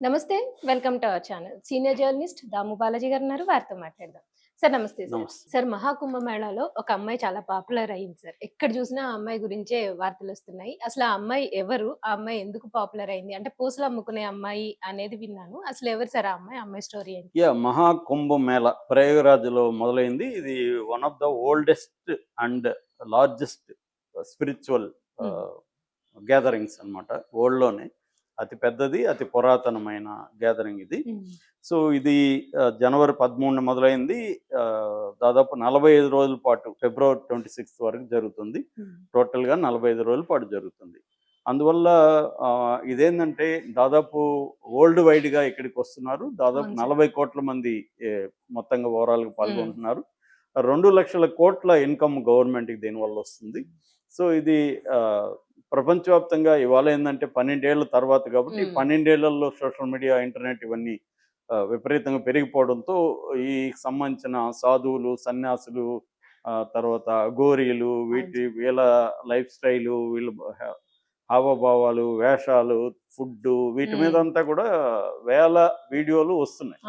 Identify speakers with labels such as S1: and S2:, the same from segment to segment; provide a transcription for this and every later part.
S1: నమస్తే welcome to our channel. Senior journalist Damu Balaji garu ఉన్నారు వారితో మాట్లాడదాం. సార్ నమస్తే సార్. సార్ మహాకుంభ మేళాలో ఒక అమ్మాయి చాలా పాపులర్ అయింది సార్. ఎక్కడ చూసినా ఆ అమ్మాయి గురించే వార్తలు వస్తున్నాయి. అసలు ఆ అమ్మాయి ఎవరు? ఆ అమ్మాయి ఎందుకు పాపులర్ అయింది? అంటే పూసలు అమ్ముకునే అమ్మాయి అనేది విన్నాను. అసలు ఎవరు సార్ ఆ అమ్మాయి? అమ్మాయి స్టోరీ ఏంటి?
S2: యా మహాకుంభ మేళ ప్రయాగరాజ్లో మొదలైంది. ఇది one of the oldest and largest spiritual gatherings అన్నమాట వరల్డ్లోనే అతి పెద్దది అతి పురాతనమైన గ్యాదరింగ్ ఇది. సో ఇది జనవరి పదమూడున మొదలైంది. దాదాపు నలభై ఐదు రోజుల పాటు ఫిబ్రవరి ట్వంటీ సిక్స్త్ వరకు జరుగుతుంది. టోటల్గా నలభై ఐదు రోజుల పాటు జరుగుతుంది. అందువల్ల ఇదేంటంటే దాదాపు వరల్డ్ వైడ్గా ఇక్కడికి వస్తున్నారు. దాదాపు. నలభై కోట్ల మంది మొత్తంగా ఓవరాల్గా పాల్గొంటున్నారు. రెండు లక్షల కోట్ల ఇన్కమ్ గవర్నమెంట్కి దీనివల్ల వస్తుంది. సో ఇది ప్రపంచవ్యాప్తంగా ఇవాళ ఏంటంటే పన్నెండేళ్ళ తర్వాత కాబట్టి. పన్నెండేళ్ళలో సోషల్ మీడియా ఇంటర్నెట్ ఇవన్నీ విపరీతంగా పెరిగిపోవడంతో ఈ సంబంధించిన సాధువులు సన్యాసులు ఆ, తర్వాత గోరీలు వీటి వీళ్ళ లైఫ్ స్టైలు వీళ్ళ హావభావాలు వేషాలు ఫుడ్ వీటి. మీద అంతా కూడా వేల వీడియోలు వస్తున్నాయి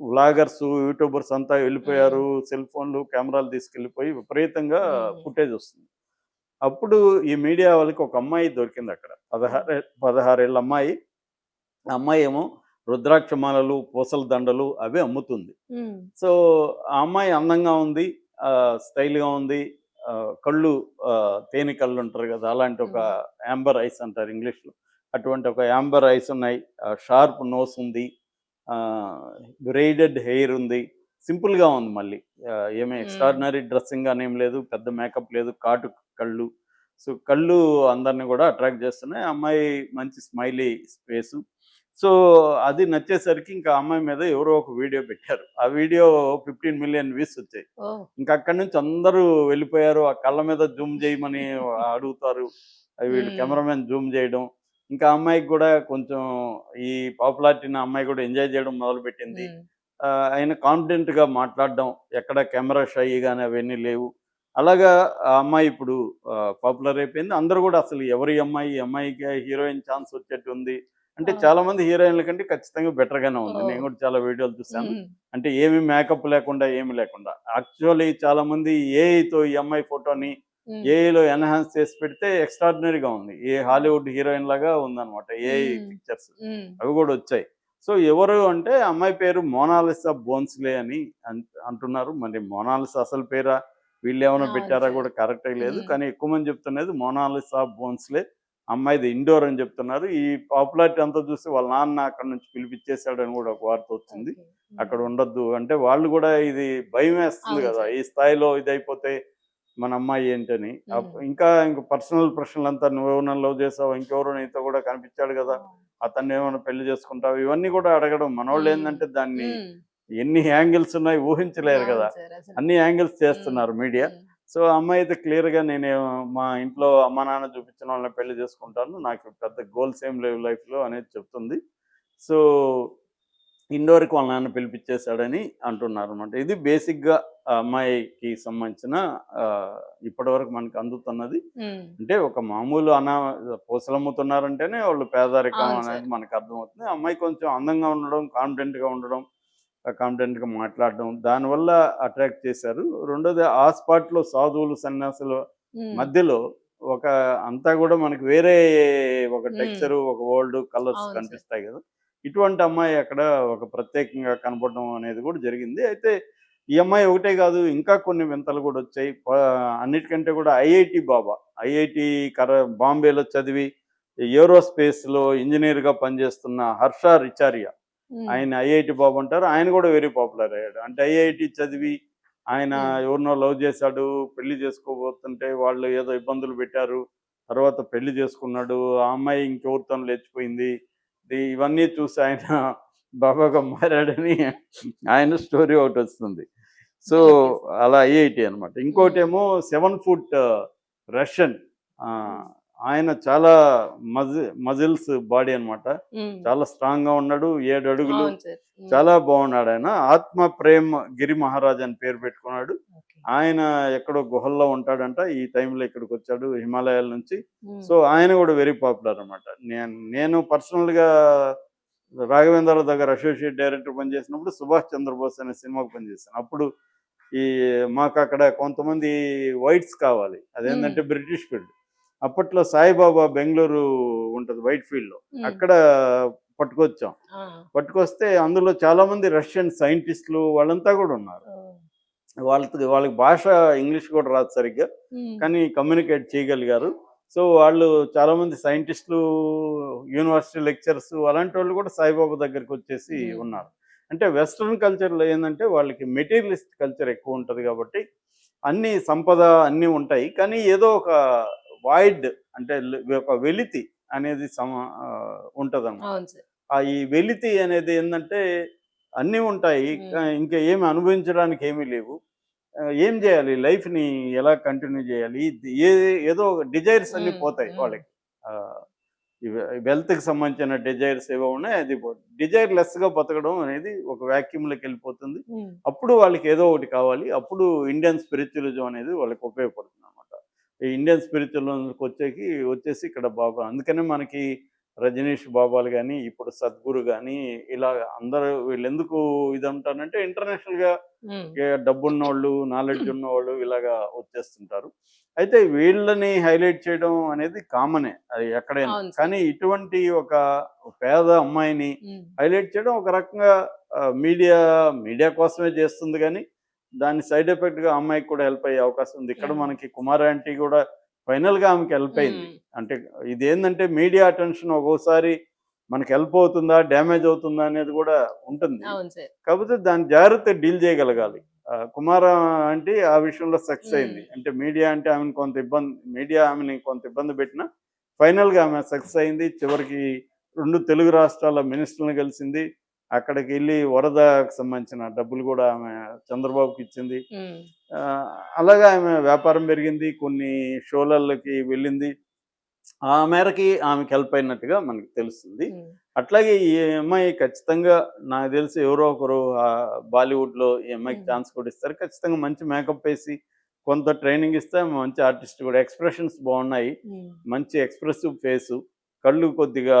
S2: వ్లాగర్స్ యూట్యూబర్స్ అంతా వెళ్ళిపోయారు సెల్ ఫోన్లు కెమెరాలు తీసుకెళ్ళిపోయి విపరీతంగా. ఫుటేజ్ వస్తుంది అప్పుడు ఈ మీడియా వాళ్ళకి ఒక అమ్మాయి దొరికింది అక్కడ. పదహారు పదహారేళ్ళ అమ్మాయి. ఆ అమ్మాయి ఏమో రుద్రాక్ష మాలలు పూసల దండలు అవి అమ్ముతుంది. సో ఆ అమ్మాయి అందంగా ఉంది స్టైల్గా ఉంది కళ్ళు తేనె కళ్ళు ఉంటారు కదా అలాంటి ఒక యాంబర్ ఐస్ అంటారు ఇంగ్లీష్లో. అటువంటి ఒక యాంబర్ ఐస్ ఉన్నాయి షార్ప్ నోస్ ఉంది గ్రేడెడ్ హెయిర్ ఉంది. సింపుల్గా ఉంది మళ్ళీ. ఏమీ. ఎక్స్ట్రాడినరీ డ్రెస్సింగ్ అని ఏం లేదు పెద్ద మేకప్ లేదు కాటు కళ్ళు. సో కళ్ళు అందరిని కూడా అట్రాక్ట్ చేస్తున్నాయి. అమ్మాయి మంచి స్మైలీ స్పేసు. సో అది నచ్చేసరికి ఇంకా అమ్మాయి మీద ఎవరో ఒక వీడియో పెట్టారు. ఆ వీడియో ఫిఫ్టీన్ మిలియన్ వ్యూస్ వచ్చాయి. ఇంకా అక్కడి నుంచి అందరూ వెళ్ళిపోయారు. ఆ కళ్ళ మీద జూమ్ చేయమని అడుగుతారు. అవి వీళ్ళు. కెమెరామెన్ జూమ్ చేయడం. ఇంకా అమ్మాయికి కూడా కొంచెం ఈ పాపులారిటీని అమ్మాయి కూడా ఎంజాయ్ చేయడం మొదలుపెట్టింది. ఆయన కాన్ఫిడెంట్గా మాట్లాడడం. ఎక్కడ కెమెరా షై కానీ అవన్నీ లేవు. అలాగా ఆ అమ్మాయి ఇప్పుడు పాపులర్ అయిపోయింది. అందరూ కూడా అసలు ఎవరి అమ్మాయి ఈ అమ్మాయికి హీరోయిన్ ఛాన్స్ వచ్చేట్టు ఉంది అంటే. చాలా మంది హీరోయిన్ల కంటే ఖచ్చితంగా బెటర్ గానే ఉంది. నేను కూడా చాలా వీడియోలు చూసాను అంటే ఏమి మేకప్ లేకుండా ఏమి లేకుండా. యాక్చువల్లీ చాలా మంది ఏఐతో ఈ అమ్మాయి ఫోటోని ఏఐలో ఎన్హాన్స్ చేసి పెడితే ఎక్స్ట్రాడినరీగా ఉంది. ఏ హాలీవుడ్ హీరోయిన్ లాగా ఉందన్నమాట ఏఐ. పిక్చర్స్ అవి కూడా వచ్చాయి. సో ఎవరు అంటే అమ్మాయి పేరు మోనాలిసా బోన్స్లే అన్- అంటున్నారు. మరి మోనాలిసా అసలు పేరా? వీళ్ళు ఏమైనా పెట్టారా. కూడా కరెక్ట్ లేదు. కానీ ఎక్కువ మంది చెప్తున్నది మోనాలిసా బోన్స్లే. అమ్మాయిది ఇండోర్ అని చెప్తున్నారు. ఈ పాపులారిటీ అంతా చూసి వాళ్ళ నాన్న అక్కడ నుంచి పిలిపించేశాడని కూడా ఒక వార్త వచ్చింది. అక్కడ ఉండొద్దు. అంటే వాళ్ళు కూడా ఇది భయం వేస్తుంది కదా. ఈ స్థాయిలో ఇది అయిపోతే మన అమ్మాయి ఏంటని. ఇంకా ఇంక పర్సనల్ ప్రశ్నలు అంతా నువ్వెవరన్నా లవ్ చేసావు? ఇంకెవరో నీతో కూడా కనిపించాడు కదా. అతన్ని ఏమైనా పెళ్ళి చేసుకుంటావు? ఇవన్నీ కూడా అడగడం. మనోళ్ళు. ఏంటంటే దాన్ని ఎన్ని యాంగిల్స్ ఉన్నాయి ఊహించలేరు కదా. అన్ని యాంగిల్స్ చేస్తున్నారు మీడియా. సో అమ్మాయి అయితే క్లియర్గా నేను మా ఇంట్లో అమ్మ నాన్న చూపించిన వాళ్ళని పెళ్ళి చేసుకుంటాను. నాకు పెద్ద గోల్స్ ఏం లేవు లైఫ్లో అనేది చెప్తుంది. సో ఇండోర్కి వాళ్ళ నాన్న పిలిపించేశాడని అంటున్నారు అనమాట ఇది బేసిక్గా అమ్మాయికి సంబంధించిన ఆ, ఇప్పటివరకు మనకు అందుతున్నది. అంటే ఒక మామూలు అనా పూసలు అమ్ముతున్నారంటేనే వాళ్ళు పేదరికం. అనేది మనకు అర్థమవుతుంది. అమ్మాయి కొంచెం అందంగా ఉండడం కాన్ఫిడెంట్గా ఉండడం కాన్ఫిడెంట్గా మాట్లాడడం దానివల్ల అట్రాక్ట్ చేశారు. రెండోది ఆ స్పాట్లో సాధువులు సన్యాసులు మధ్యలో ఒక అంతా కూడా మనకి వేరే ఒక
S1: మ్మ్.
S2: టెక్స్చర్ ఒక వరల్డ్ కలర్స్. కనిపిస్తాయి కదా. ఇటువంటి అమ్మాయి అక్కడ ఒక ప్రత్యేకంగా కనపడడం అనేది కూడా జరిగింది. అయితే ఈ అమ్మాయి ఒకటే కాదు ఇంకా కొన్ని వింతలు కూడా వచ్చాయి. అన్నిటికంటే కూడా ఐఐటి బాబా. ఐఐటి కర బాంబేలో చదివి ఏరోస్పేస్లో ఇంజనీర్గా పనిచేస్తున్న హర్ష రిచారియా. ఆయన ఐఐటి బాబు అంటారు ఆయన కూడా వెరీ పాపులర్ అయ్యాడు. అంటే ఐఐటి చదివి ఆయన. ఎవరినో లవ్ చేశాడు పెళ్ళి చేసుకోబోతుంటే వాళ్ళు ఏదో ఇబ్బందులు పెట్టారు తర్వాత పెళ్ళి చేసుకున్నాడు ఆ అమ్మాయి ఇంకెవరితో లేచిపోయింది. ఇవన్నీ చూసి ఆయన బాబాగా మారాడని ఆయన స్టోరీ ఒకటి వస్తుంది. సో. అలా ఐఐటి అనమాట ఇంకోటి ఏమో సెవెన్ ఫుట్ రష్యన్ ఆయన చాలా మజి మజిల్స్ బాడీ అన్నమాట.
S1: ఉమ్,
S2: చాలా స్ట్రాంగ్గా ఉన్నాడు ఏడు అడుగులు. చాలా బాగున్నాడు ఆయన. ఆత్మ ప్రేమ్ గిరి మహారాజ్ అని పేరు పెట్టుకున్నాడు. ఆయన ఎక్కడో గుహల్లో ఉంటాడంట ఈ టైంలో ఇక్కడికి వచ్చాడు హిమాలయాల నుంచి. సో ఆయన కూడా వెరీ పాపులర్ అనమాట నేను నేను పర్సనల్గా రాఘవేంద్రరావు దగ్గర అసోసియేట్ డైరెక్టర్ పనిచేసినప్పుడు సుభాష్ చంద్రబోస్ అనే సినిమాకు పనిచేశాను. అప్పుడు ఈ మాకు అక్కడ కొంతమంది వైట్స్ కావాలి. అదేంటంటే బ్రిటిష్ ఫీల్డ్. అప్పట్లో సాయిబాబా బెంగళూరు ఉంటుంది వైట్
S1: ఫీల్డ్లో
S2: అక్కడ పట్టుకొచ్చాం. పట్టుకొస్తే అందులో చాలా మంది రష్యన్ సైంటిస్టులు వాళ్ళంతా కూడా ఉన్నారు. వాళ్ళకి వాళ్ళకి భాష ఇంగ్లీష్ కూడా రాదు సరిగ్గా. కానీ కమ్యూనికేట్ చేయగలిగారు. సో వాళ్ళు చాలా మంది సైంటిస్టులు యూనివర్సిటీ లెక్చర్స్ అలాంటి వాళ్ళు కూడా సాయిబాబా దగ్గరికి వచ్చేసి. ఉన్నారు. అంటే వెస్ట్రన్ కల్చర్లో ఏంటంటే వాళ్ళకి మెటీరియలిస్ట్ కల్చర్ ఎక్కువ ఉంటుంది కాబట్టి అన్ని సంపద అన్నీ ఉంటాయి. కానీ ఏదో ఒక వాయిడ్ అంటే ఒక వెలితి అనేది సమ ఉంటుంది ఆ ఈ వెలితి అనేది ఏంటంటే అన్నీ ఉంటాయి ఇంకా ఏమి అనుభవించడానికి ఏమీ లేవు. ఏం చేయాలి? లైఫ్ని ఎలా కంటిన్యూ చేయాలి? ఏ ఏదో డిజైర్స్ అన్ని. పోతాయి. వాళ్ళకి. వెల్త్కి సంబంధించిన డిజైర్స్ ఏవో ఉన్నాయి అది డిజైర్ లెస్గా బతకడం అనేది ఒక వ్యాక్యూమ్లోకి వెళ్ళిపోతుంది. అప్పుడు వాళ్ళకి ఏదో ఒకటి కావాలి అప్పుడు ఇండియన్ స్పిరిచువలిజం అనేది వాళ్ళకి ఉపయోగపడుతుంది ఇండియన్ స్పిరిచువల్కి వచ్చేకి వచ్చేసి ఇక్కడ బాబా అందుకనే మనకి రజనీష్ బాబాలు కానీ ఇప్పుడు సద్గురు కానీ ఇలా అందరూ వీళ్ళు ఎందుకు ఇది అంటారంటే ఇంటర్నేషనల్గా
S1: ఉమ్,
S2: డబ్బు ఉన్నవాళ్ళు నాలెడ్జ్ ఉన్నవాళ్ళు ఇలాగా వచ్చేస్తుంటారు. అయితే వీళ్ళని హైలైట్ చేయడం అనేది కామనే అది ఎక్కడైనా. కానీ ఇటువంటి ఒక పేద అమ్మాయిని
S1: హైలైట్
S2: చేయడం ఒక రకంగా మీడియా మీడియా కోసమే చేస్తుంది కానీ దాని సైడ్ ఎఫెక్ట్గా అమ్మాయికి కూడా హెల్ప్ అయ్యే అవకాశం ఉంది. ఇక్కడ
S1: Mm.
S2: మనకి కుమార్ ఆంటీ కూడా ఫైనల్గా ఆమెకి హెల్ప్ అయింది.
S1: ఉమ్,
S2: అంటే ఇది ఏంటంటే మీడియా అటెన్షన్ ఒక్కోసారి మనకి హెల్ప్ అవుతుందా డ్యామేజ్ అవుతుందా అనేది కూడా ఉంటుంది. కాకపోతే దాని జాగ్రత్త డీల్ చేయగలగాలి. కుమార అంటే ఆ విషయంలో సక్సెస్ అయింది.
S1: Mm.
S2: అంటే మీడియా అంటే ఆమెను కొంత ఇబ్బంది మీడియా ఆమెని కొంత ఇబ్బంది పెట్టినా ఫైనల్గా ఆమె సక్సెస్ అయింది. చివరికి రెండు తెలుగు రాష్ట్రాల మినిస్టర్లను కలిసింది. అక్కడికి వెళ్ళి వరదకు సంబంధించిన డబ్బులు కూడా ఆమె చంద్రబాబుకి ఇచ్చింది. అలాగే ఆమె వ్యాపారం పెరిగింది కొన్ని షోలకి వెళ్ళింది. ఆ మేరకి ఆమెకి హెల్ప్ అయినట్టుగా మనకి తెలుస్తుంది. అట్లాగే ఈ అమ్మాయి ఖచ్చితంగా నాకు తెలిసి ఎవరో ఒకరు ఆ, బాలీవుడ్లో ఈ అమ్మాయికి. ఛాన్స్ కూడా ఇస్తారు. ఖచ్చితంగా మంచి మేకప్ వేసి కొంత ట్రైనింగ్ ఇస్తే మంచి ఆర్టిస్ట్ కూడా. ఎక్స్ప్రెషన్స్ బాగున్నాయి. మంచి ఎక్స్ప్రెసివ్ ఫేసు కళ్ళు కొద్దిగా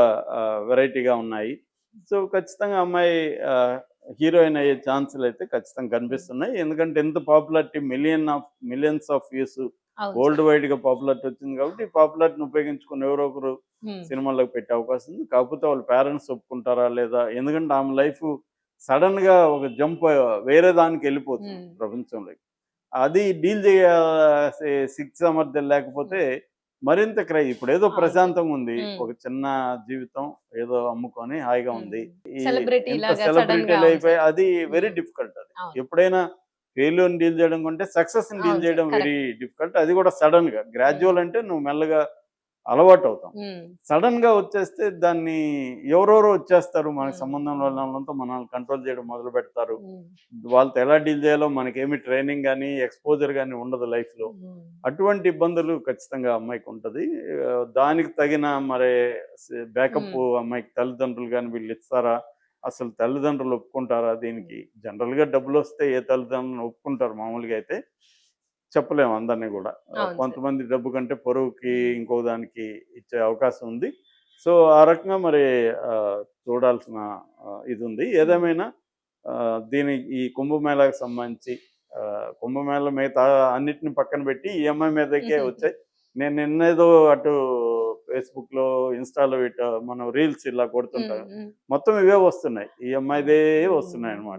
S2: వెరైటీగా ఉన్నాయి. సో ఖచ్చితంగా అమ్మాయి హీరోయిన్ అయ్యే ఛాన్సులు అయితే ఖచ్చితంగా కనిపిస్తున్నాయి. ఎందుకంటే ఎంత popularity million of millions of views world వైడ్గా పాపులారిటీ వచ్చింది కాబట్టి ఈ పాపులారిటీని ఉపయోగించుకుని ఎవరో ఒకరు సినిమాలకు పెట్టే అవకాశం ఉంది. కాకపోతే వాళ్ళ పేరెంట్స్ ఒప్పుకుంటారా లేదా? ఎందుకంటే ఆమె లైఫ్ సడన్గా ఒక జంప్ వేరే దానికి వెళ్ళిపోతుంది. ప్రపంచంలోకి. అది డీల్ చేయాల్సే శిక్ష సామర్థ్యం లేకపోతే మరింత క్రై ఇప్పుడు ఏదో. ప్రశాంతంగా ఉంది. ఒక చిన్న జీవితం ఏదో అమ్ముకొని హాయిగా ఉంది
S1: గా
S2: అయిపోయి. అది వెరీ. డిఫికల్ట్ అది. ఎప్పుడైనా ఫెయిల్యూర్ డీల్ చేయడం కంటే సక్సెస్ డీల్ చేయడం. వెరీ డిఫికల్ట్ అది కూడా సడన్గా గ్రాడ్యువల్ అంటే నువ్వు మెల్లగా అలవాటు అవుతాం సడన్గా వచ్చేస్తే దాన్ని ఎవరెవరో వచ్చేస్తారు మనకి. సంబంధం వాళ్ళంతా మనల్ని కంట్రోల్ చేయడం మొదలు పెడతారు. వాళ్ళతో ఎలా డీల్ చేయాలో మనకేమి ట్రైనింగ్ కానీ ఎక్స్పోజర్ కానీ ఉండదు
S1: లైఫ్లో
S2: అటువంటి ఇబ్బందులు ఖచ్చితంగా అమ్మాయికి ఉంటది. దానికి తగిన మరి బ్యాకప్ అమ్మాయికి తల్లిదండ్రులు కానీ వీళ్ళు ఇస్తారా? అసలు తల్లిదండ్రులు ఒప్పుకుంటారా దీనికి? జనరల్గా డబ్బులు వస్తే ఏ తల్లిదండ్రులు ఒప్పుకుంటారు మామూలుగా అయితే? చెప్పలేము అందరినీ కూడా. కొంతమంది డబ్బు కంటే పొరుగుకి ఇంకో దానికి ఇచ్చే అవకాశం ఉంది. సో ఆ రకంగా మరి చూడాల్సిన ఇది ఉంది. ఏదేమైనా దీని ఈ కుంభమేళాకు సంబంధించి కుంభమేళ మిగతా అన్నిటిని పక్కన పెట్టి ఈ అమ్మాయి మీదకే. వచ్చాయి. నేను నిన్నేదో అటు ఫేస్బుక్లో ఇన్స్టాలో ఇటు మనం రీల్స్ ఇలా కొడుతుంటాం. మొత్తం ఇవే వస్తున్నాయి. ఈ అమ్మాయిదే వస్తున్నాయి అనమాట